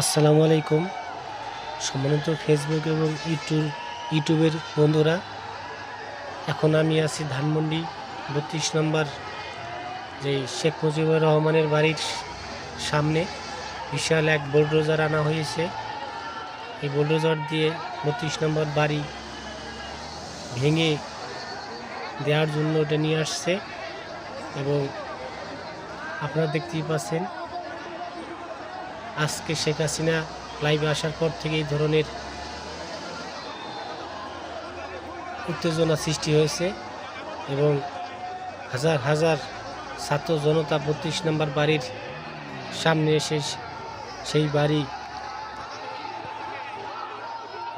আসসালামু আলাইকুম। সম্মানিত ফেসবুক এবং ইউটিউব ইউটিউবের বন্ধুরা, এখন আমি আছি ধানমন্ডি বত্রিশ নম্বর যে শেখ মুজিবুর রহমানের বাড়ির সামনে। বিশাল এক বুলডোজার আনা হয়েছে। এই বুলডোজার দিয়ে বত্রিশ নম্বর বাড়ি ভেঙে দেওয়ার জন্য ওটা নিয়ে আসছে এবং আপনারা দেখতেই পাচ্ছেন আজকে শেখ হাসিনা লাইভে আসার পর থেকে এই ধরনের উত্তেজনা সৃষ্টি হয়েছে এবং হাজার হাজার ছাত্র জনতা বত্রিশ নম্বর বাড়ির সামনে এসে সেই বাড়ি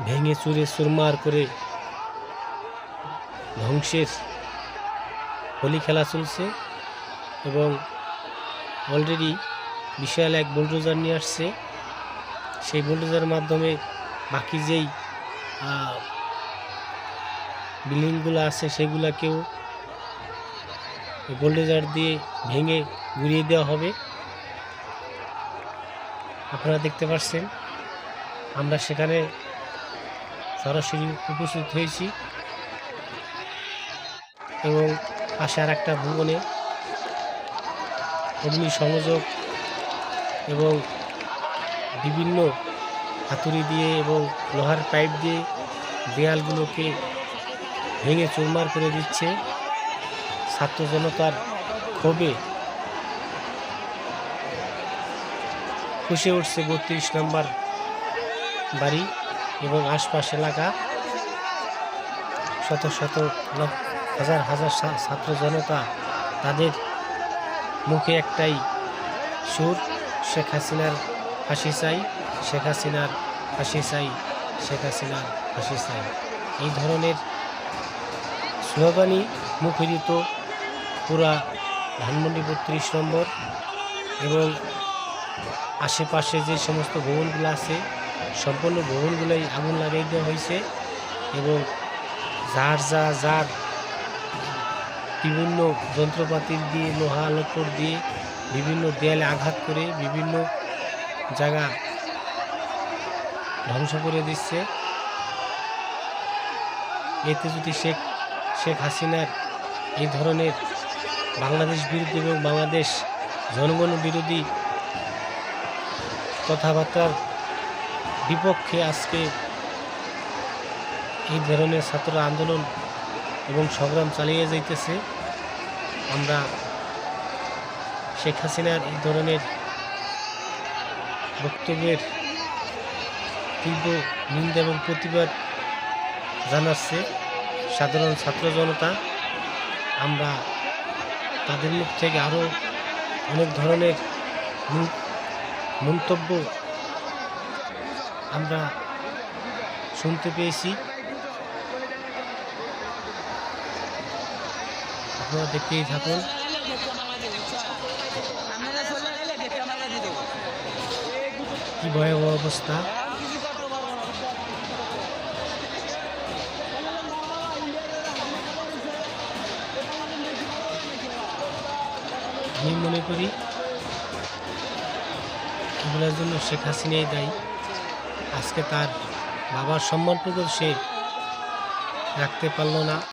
ভেঙে চুরে চুরমার করে ধ্বংসের হোলি খেলা চলছে এবং অলরেডি বিশাল এক বুলডোজার নিয়ে আসছে। সেই বুলডোজারের মাধ্যমে বাকি যেই বিল্ডিংগুলো আছে সেগুলোকেও বুলডোজার দিয়ে ভেঙে ঘুরিয়ে দেওয়া হবে। আপনারা দেখতে পাচ্ছেন, আমরা সেখানে সরাসরি উপস্থিত হয়েছি এবং আর একটা ভবনে অগ্নি সংযোগ এবং বিভিন্ন হাতুড়ি দিয়ে এবং লোহার পাইপ দিয়ে দেয়ালগুলোকে ভেঙে চুরমার করে দিচ্ছে। ছাত্র জনতার ক্ষোভে ফুসে উঠছে বত্রিশ নম্বর বাড়ি এবং আশপাশ এলাকা। শত শত হাজার হাজার ছাত্র জনতা তাদের মুখে একটাই সুর শেখ হাসিনার ফাঁসি চাই, শেখ হাসিনার ফাঁসি চাই, শেখ হাসিনার ফাঁসি চাই। এই ধরনের স্লোগানই মুখরিত পুরা ধানমন্ডি বত্রিশ নম্বর এবং আশেপাশে যে সমস্ত ভবনগুলো আছে, সম্পূর্ণ ভবনগুলোই আগুন লাগিয়ে দেওয়া হয়েছে এবং যার যা যার বিভিন্ন যন্ত্রপাতি দিয়ে, লোহা লক্কর দিয়ে বিভিন্ন দেয়ালে আঘাত করে বিভিন্ন জায়গা ধ্বংস করে দিচ্ছে। এতে যদি শেখ শেখ হাসিনার এই ধরনের বাংলাদেশ বিরোধী এবং বাংলাদেশ জনগণ বিরোধী কথাবার্তার বিপক্ষে আজকে এই ধরনের ছাত্র আন্দোলন এবং সংগ্রাম চালিয়ে যাইতেছে। আমরা শেখ হাসিনার এই ধরনের বক্তব্যের তীব্র নিন্দা এবং প্রতিবাদ জানাচ্ছে সাধারণ ছাত্র জনতা। আমরা তাদের মুখ থেকে আরও অনেক ধরনের মন্তব্য আমরা শুনতে পেয়েছি। আপনারা দেখতেই থাকুন। কি ভয়াবহ অবস্থা? আমি মনে করি এগুলোর জন্য শেখ হাসিনাই দায়ী। আজকে তার বাবার সম্মানটুকু সে রাখতে পারল না।